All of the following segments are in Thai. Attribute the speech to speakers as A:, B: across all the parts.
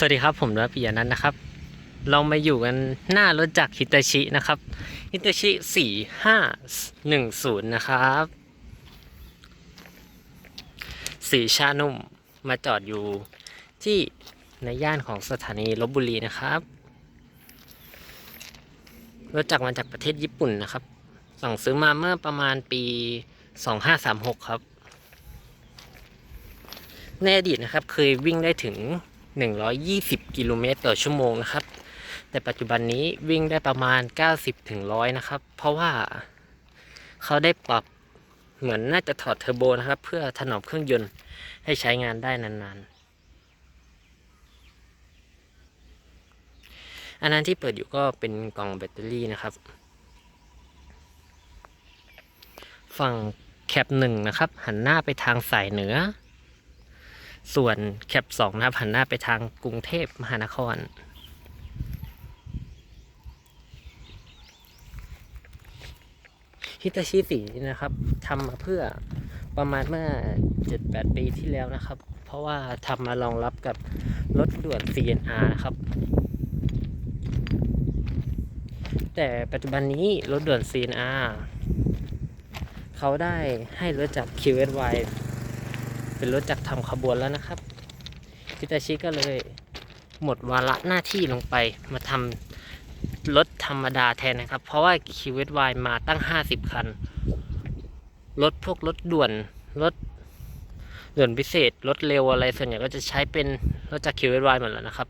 A: สวัสดีครับผมนวปิยานันท์นะครับ เรามาอยู่กันหน้ารถจักรฮิตาชินะครับฮิตาชิสี่ห้าหนึ่งศูนย์นะครับสีชานุ่มมาจอดอยู่ที่ในย่านของสถานีลบบุรีนะครับรถจักรมาจากประเทศญี่ปุ่นนะครับ สั่งซื้อมาเมื่อประมาณปี2536ครับ ในอดีตนะครับเคยวิ่งได้ถึง 120 กิโลเมตรต่อชั่วโมงนะครับ แต่ปัจจุบันนี้วิ่งได้ประมาณ 90ถึง100 นะครับ เพราะว่าเขาได้ปรับเหมือนน่าจะถอดเทอร์โบนะครับ เพื่อถนอมเครื่องยนต์ให้ใช้งานได้นานๆ อันนั้นที่เปิดอยู่ก็เป็นกล่องแบตเตอรี่นะครับ ฝั่งแคปหนึ่งนะครับ หันหน้าไปทางสายเหนือ ส่วนแคปสองนะครับหันหน้าไปทางกรุงเทพมหานคร ฮิตาชิสีนะครับทำมาเพื่อประมาณเมื่อ 7-8 ปีที่แล้วนะครับ เพราะว่าทำมารองรับกับรถด่วน CNR นะครับ แต่ปัจจุบันนี้รถด่วน CNR เขาได้ให้รถจาก QSY เป็นรถจักรทำขบวนแล้วนะครับฮิตาชิก็เลยหมดวาระหน้าที่ลงไปมาทำรถธรรมดาแทนนะครับ เพราะว่า QSY มาตั้ง 50 คัน รถพวกรถด่วน รถด่วนพิเศษ รถเร็วอะไรส่วนใหญ่ก็จะใช้เป็นรถจาก QSY หมดแล้วนะครับ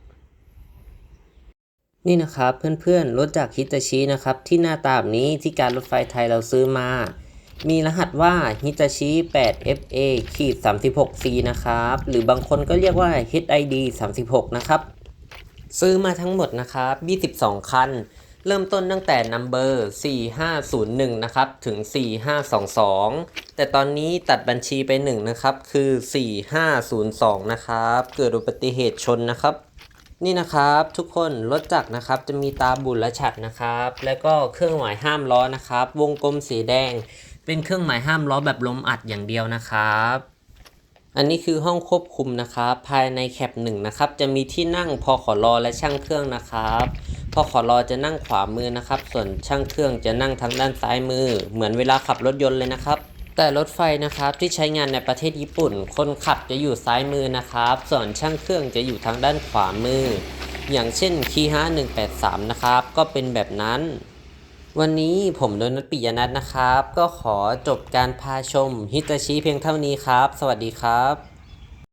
A: นี่นะครับเพื่อนๆรถจากฮิตาชินะครับ ที่หน้าตาแบบนี้ที่การรถไฟไทยเราซื้อมา มีรหัสว่า Hitachi 8FA ขีด 36C นะครับ หรือบางคนก็เรียกว่า HID 36 นะครับ ซื้อมาทั้งหมดนะครับ 22 คัน เริ่มต้นตั้งแต่ number 4501 นะครับ ถึง 4522 แต่ตอนนี้ตัดบัญชีไป 1 นะครับ คือ 4502 นะครับ เกิดอุบัติเหตุชนนะครับนี่นะครับทุกคนรถจักรนะครับจะมีตาบุญและฉัดนะครับ แล้วก็เครื่องหมายห้ามล้อนะครับ วงกลมสีแดง เป็นเครื่องหมายห้ามล้อแบบลมอัดอย่างเดียวนะครับ อันนี้คือห้องควบคุมนะครับ ภายในแคปหนึ่งนะครับ จะมีที่นั่งพอขอรอและช่างเครื่องนะครับพอขอรอจะนั่งขวามือนะครับ ส่วนช่างเครื่องจะนั่งทางด้านซ้ายมือ เหมือนเวลาขับรถยนต์เลยนะครับ แต่รถไฟนะครับที่ใช้งานในประเทศญี่ปุ่น คนขับจะอยู่ซ้ายมือนะครับ ส่วนช่างเครื่องจะอยู่ทางด้านขวามือ อย่างเช่นคีฮะ183 นะครับ ก็เป็นแบบนั้น วันนี้ผมโดนัทปิยนัทนะครับ ก็ขอจบการพาชมฮิตาชิเพียงเท่านี้ครับ สวัสดีครับ